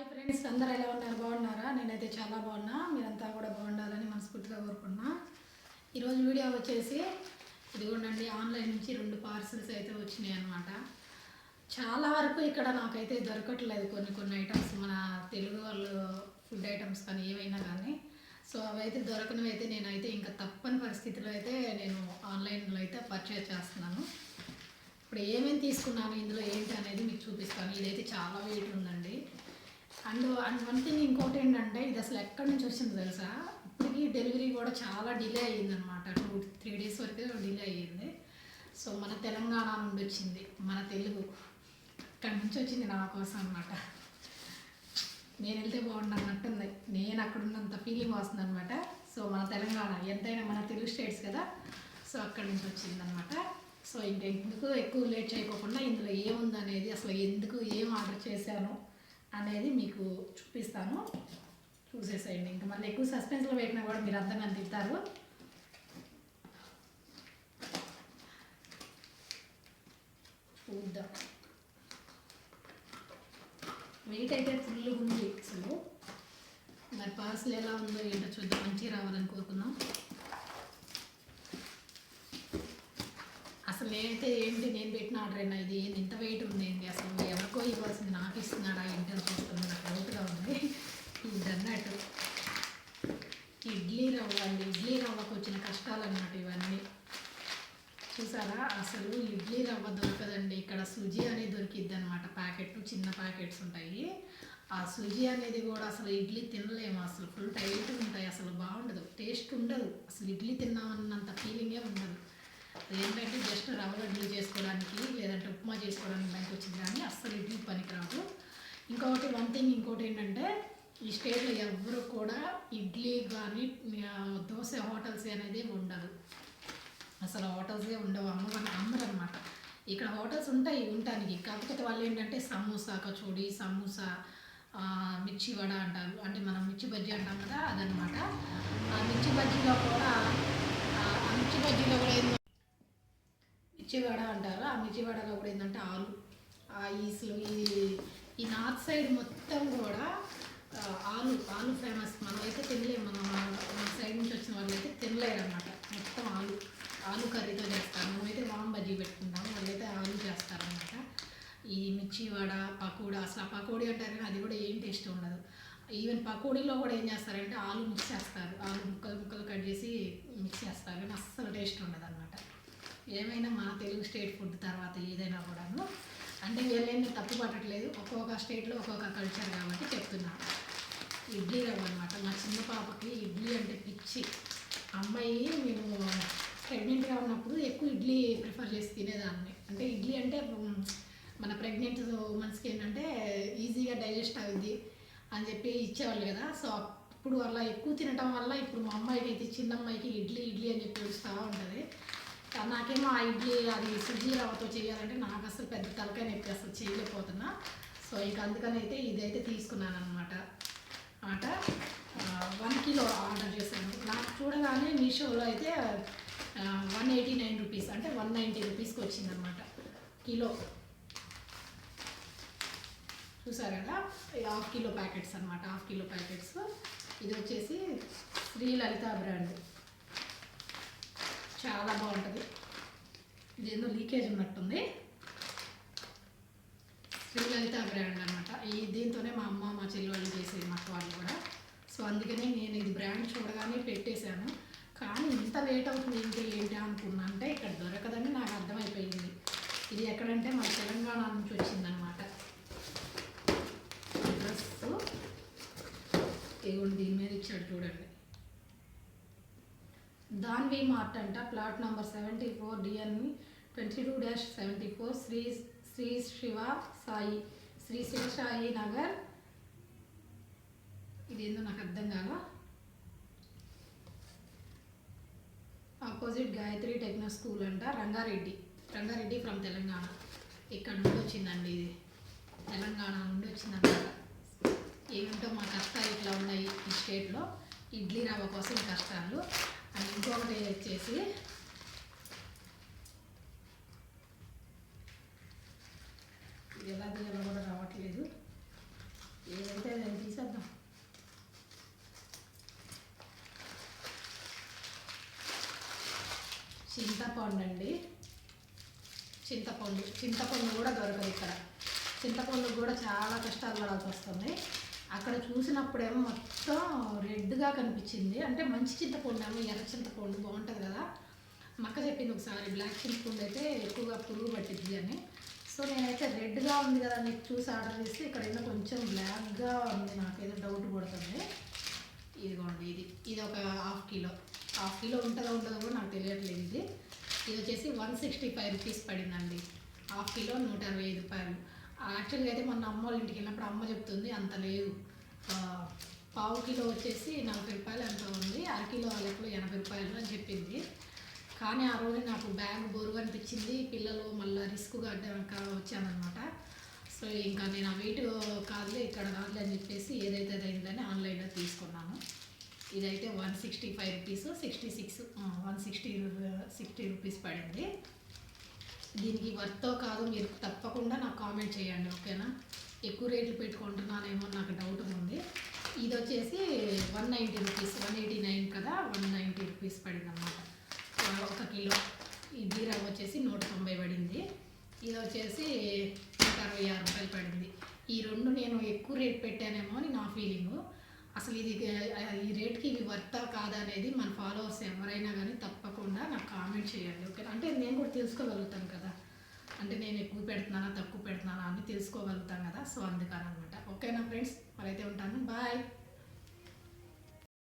Hi friends అందరూ ఎలా ఉన్నారు? బాగున్నారా? నేనైతే చాలా బాగున్నా. మీరంతా కూడా బాగుండాలని మనస్ఫూర్తిగా కోరుకున్నా ఈరోజు వీడియో వచ్చేసి ఇదిగోండి ఆన్లైన్ నుంచి రెండు పార్సల్స్ అయితే వచ్చినాయి అనమాట చాలా వరకు ఇక్కడ నాకైతే దొరకట్లేదు కొన్ని కొన్ని ఐటమ్స్. మన తెలుగు వాళ్ళు ఫుడ్ ఐటమ్స్ కానీ ఏవైనా కానీ. సో అవైతే దొరకనివి అయితే నేనైతే ఇంకా తప్పని పరిస్థితిలో అయితే నేను ఆన్లైన్లో అయితే పర్చేజ్ చేస్తున్నాను. ఇప్పుడు ఏమేమి తీసుకున్నాను ఇందులో ఏంటి అనేది మీకు చూపిస్తాను. ఇదైతే చాలా వెయిట్ ఉందండి. అండ్ అండ్ వన్ థింగ్ ఇంకోటి ఏంటంటే ఇది అసలు ఎక్కడి నుంచి వచ్చింది తెలుసా? ఇప్పటికి డెలివరీ కూడా చాలా డిలే అయ్యిందనమాట టూ త్రీ డేస్ వరకు డిలే అయ్యింది. సో మన తెలంగాణ నుండి వచ్చింది మన తెలుగు. అక్కడి నుంచి వచ్చింది నా కోసం అనమాట నేను వెళ్తే బాగుండు అన్నట్టుంది. నేను అక్కడ ఉన్నంత ఫీలింగ్ వస్తుంది అనమాట సో మన తెలంగాణ ఎంతైనా మన తెలుగు స్టేట్స్ కదా? సో అక్కడి నుంచి వచ్చింది అనమాట సో ఇంకా ఎందుకు ఎక్కువ లేట్ చేయకోకుండా ఇందులో ఏముంది అనేది అసలు ఎందుకు ఏం ఆర్డర్ చేశాను? అనేది మీకు చూపిస్తాను. చూసేసేయండి. ఇంకా మళ్ళీ ఎక్కువ సస్పెన్స్లో పెట్టినా కూడా మీరు అంతా నన్ను తింటారు చూద్దాం. వెయిట్ అయితే ఫుల్గా ఉంది అసలు. మరి పార్సల్ ఎలా ఉందో ఏంటో చూద్దాం. మంచిగా రావాలని కోరుకుందాం అసలు నేనైతే ఏంటి నేను పెట్టిన ఆర్డర్ అయినా ఇది? ఏంది? ఇంత వెయిట్ ఉంది ఏంటి అసలు ఎవరికో ఇవ్వాల్సింది నాకు ఇస్తున్నాడా ఏంటి అని చూస్తుంది నాకు డౌట్గా ఉంది. ఇది అన్నట్టు. ఇడ్లీ రవ్వ అండి. ఇడ్లీ రవ్వకు వచ్చిన కష్టాలు అన్నమాట ఇవన్నీ. చూసారా? అసలు ఇడ్లీ రవ్వ దొరకదండి. ఇక్కడ సుజీ అనేది దొరికిద్ది అనమాట ప్యాకెట్ చిన్న ప్యాకెట్స్ ఉంటాయి. ఆ సుజీ అనేది కూడా అసలు ఇడ్లీ తినలేము. అసలు ఫుల్ టైట్ ఉంటాయి. అసలు బాగుండదు. టేస్ట్ ఉండదు. అసలు ఇడ్లీ తిన్నామన్నంత ఫీలింగే ఉండదు. ఏంటంటే జస్ట్ రవ్వ ఇడ్లీ చేసుకోవడానికి లేదంటే ఉప్మా చేసుకోవడానికి బయటకు వచ్చింది కానీ అస్సలు ఇడ్లీ పనికిరాదు. ఇంకొకటి వన్ థింగ్ ఇంకోటి ఏంటంటే ఈ స్టేట్లో ఎవరు కూడా ఇడ్లీ కానీ దోశ హోటల్స్ అనేది ఉండదు. అసలు హోటల్సే ఉండవు. అమ్మ అందరూ అనమాట ఇక్కడ హోటల్స్ ఉంటాయి ఉండటానికి. కాకపోతే వాళ్ళు ఏంటంటే సమోసా కచోడి సమోసా మిర్చి వడ అంటారు. అంటే మనం మిర్చి బజ్జీ అంటాం కదా అదనమాట ఆ మిర్చి బజ్జీలో కూడా ఆ ఆ మిర్చి బజ్జీలో కూడా ఏందో మిర్చి వడ అంటారు. ఆ మిర్చి వడలో కూడా ఏంటంటే ఆలు ఆ ఈసులు ఈ ఈ నార్త్ సైడ్ మొత్తం కూడా ఆలు ఆలు ఫేమస్. మనం అయితే తినలేము. మనం మన సైడ్ నుంచి వచ్చిన వాళ్ళు అయితే తినలేరు అనమాట మొత్తం ఆలు ఆలు కర్రీతో చేస్తారు. మనమైతే వామ్ బజ్జీ పెట్టుకుంటాం వాళ్ళైతే ఆలు చేస్తారనమాట ఈ మిర్చి వడ పకోడా అసలు ఆ పకోడీ అంటారు కానీ అది కూడా ఏం టేస్ట్ ఉండదు. ఈవెన్ పకోడీలో కూడా ఏం చేస్తారంటే ఆలు మిక్స్ చేస్తారు. ఆలు ముక్కలు ముక్కలు కట్ చేసి మిక్స్ చేస్తారు. కానీ అస్సలు టేస్ట్ ఉండదు అనమాట ఏమైనా మన తెలుగు స్టేట్ ఫుడ్ తర్వాత ఏదైనా కూడాను. అంటే వీళ్ళేమి తప్పు పట్టట్లేదు. ఒక్కొక్క స్టేట్లో ఒక్కొక్క కల్చర్ కాబట్టి చెప్తున్నాను ఇడ్లీ రవ్వ అనమాట మా చిన్న పాపకి ఇడ్లీ అంటే పిచ్చి. అమ్మాయి మేము ప్రెగ్నెంట్గా ఉన్నప్పుడు ఎక్కువ ఇడ్లీ ప్రిఫర్ చేసి తినేదాన్ని. అంటే ఇడ్లీ అంటే మన ప్రెగ్నెంట్ ఉమెన్స్కి ఏంటంటే ఈజీగా డైజెస్ట్ అవుద్ది అని చెప్పి ఇచ్చేవాళ్ళు కదా. సో అప్పుడు అలా ఎక్కువ తినటం వల్ల ఇప్పుడు మా అమ్మాయికి అయితే చిన్న అమ్మాయికి ఇడ్లీ ఇడ్లీ అని చెప్పి పిలుస్తూ ఉంటుంది. నాకేమో ఆ ఇడ్లీ అది సుజీ రవ్వతో చేయాలంటే నాకు అసలు పెద్ద తలకాయ నొప్పి అసలు చేయలేకపోతున్నా. సో ఇక అందుకని అయితే ఇదైతే తీసుకున్నాను అనమాట ఆట వన్ కిలో ఆర్డర్ చేశాను. నాకు చూడగానే మీషోలో అయితే వన్ ఎయిటీ నైన్ రూపీస్ అంటే వన్ నైంటీ రూపీస్కి వచ్చిందనమాట కిలో. చూసారు కదా? హాఫ్ కిలో ప్యాకెట్స్ అనమాట హాఫ్ కిలో ప్యాకెట్స్. ఇది వచ్చేసి శ్రీ లలిత బ్రాండ్. చాలా బాగుంటుంది. ఇదేదో లీకేజ్ ఉన్నట్టుంది. శ్రీలలిత బ్రాండ్ అనమాట ఈ దీంతోనే మా అమ్మ మా చెల్లి వాళ్ళు చేసేది మా వాళ్ళు కూడా. సో అందుకనే నేను ఇది బ్రాండ్ చూడగానే పెట్టేశాను. కానీ ఇంత లేట్ అవుతుంది ఏంటి ఏంటి అనుకున్నా అంటే ఇక్కడ దొరకదని నాకు అర్థమైపోయింది. ఇది ఎక్కడంటే మన తెలంగాణ నుంచి వచ్చిందనమాట డ్రెస్ ఇదిగోండి దీని మీద ఇచ్చాడు చూడండి. దాన్వి మార్ట్ అంట plot number seventy four DN twenty two dash seventy four Shri Shri Shiva Sai. Shri Shiva Sai Nagar. ఇదేందో నాకు అర్థం కాల? ఆపోజిట్ గాయత్రి టెక్నో స్కూల్ అంట రంగారెడ్డి. రంగారెడ్డి ఫ్రమ్ తెలంగాణ. ఇక్కడ నుండి వచ్చిందండి ఇది. తెలంగాణ నుండి వచ్చిందన్నమాట ఏమిటో మా కష్టాలు ఇట్లా ఉన్నాయి ఈ స్టేట్లో. ఇడ్లీ రవ్వ కోసం ఈ కష్టాలు. అది ఇంకొకటి వచ్చేసి ఎలా కూడా రావట్లేదు. ఏదైతే నేను తీసేద్దాం. చింతపండు అండి. చింతపండు. చింతపండు కూడా దొరకదు ఇక్కడ. చింతపండు కూడా చాలా కష్టాలు పడాల్సి వస్తుంది. అక్కడ చూసినప్పుడేమో మొత్తం రెడ్గా కనిపించింది. అంటే మంచి చింతపండు ఏమో ఎర్ర చింతపండు బాగుంటుంది కదా. మక్క చెప్పింది ఒకసారి బ్లాక్ చింతపండు అయితే ఎక్కువగా పురుగు పట్టింది అని. సో నేనైతే రెడ్గా ఉంది కదా అని చూసి ఆర్డర్ చేస్తే ఇక్కడ ఏదో కొంచెం బ్లాక్గా ఉంది. నాకేదో డౌట్ పడుతుంది ఇదిగోండి ఇది ఇది ఒక హాఫ్ కిలో. హాఫ్ కిలో ఉంటుందో ఉంటుందో కూడా నాకు తెలియట్లేదు ఇది. ఇది వచ్చేసి వన్ సిక్స్టీ ఫైవ్ రూపీస్ పడిందండి. హాఫ్ కిలో నూట అరవై ఐదు రూపాయలు. యాక్చువల్గా అయితే మొన్న అమ్మ వాళ్ళ ఇంటికి వెళ్ళినప్పుడు అమ్మ చెప్తుంది అంత లేదు. పావు కిలో వచ్చేసి నలభై రూపాయలు ఎంత ఉంది. అర కిలో లెక్కలో ఎనభై రూపాయలు అని చెప్పింది. కానీ ఆ రోజు నాకు బ్యాగ్ బోరుగా అనిపించింది. పిల్లలు మళ్ళీ రిస్క్ కట్టడానికి వచ్చానమాట సో ఇంకా నేను ఆ వెయిట్ కాదులే ఇక్కడ కాదులే అని చెప్పేసి ఏదైతే అయిందని ఆన్లైన్లో తీసుకున్నాను. ఇదైతే one sixty five rupees sixty six one sixty sixty rupees పడింది. దీనికి వర్తో కాదు మీరు తప్పకుండా నాకు కామెంట్ చేయండి ఓకేనా? ఎక్కువ రేట్లు పెట్టుకుంటున్నానేమో నాకు డౌట్ ఉంది. ఇది వచ్చేసి one ninety rupees one eighty nine కదా వన్ నైంటీ రూపీస్ పడింది అనమాట ఒక కిలో. ఈ జీరా వచ్చేసి నూట తొంభై పడింది. ఇది వచ్చేసి నూట అరవై ఆరు రూపాయలు పడింది. ఈ రెండు నేను ఎక్కువ రేట్ పెట్టానేమో అని నా ఫీలింగ్ అసలు ఇది ఈ రేట్కి ఇవి వర్తా కాదా అనేది మన ఫాలోవర్స్ ఎవరైనా కానీ తప్పకుండా నాకు కామెంట్ చేయండి ఓకే అంటే నేను కూడా తెలుసుకోగలుగుతాను కదా. అంటే నేను ఎక్కువ పెడుతున్నానా తక్కువ పెడుతున్నానా అని తెలుసుకోగలుగుతాను కదా. సో అందుకని అనమాట ఓకేనా ఫ్రెండ్స్? మరైతే ఉంటాను. బాయ్.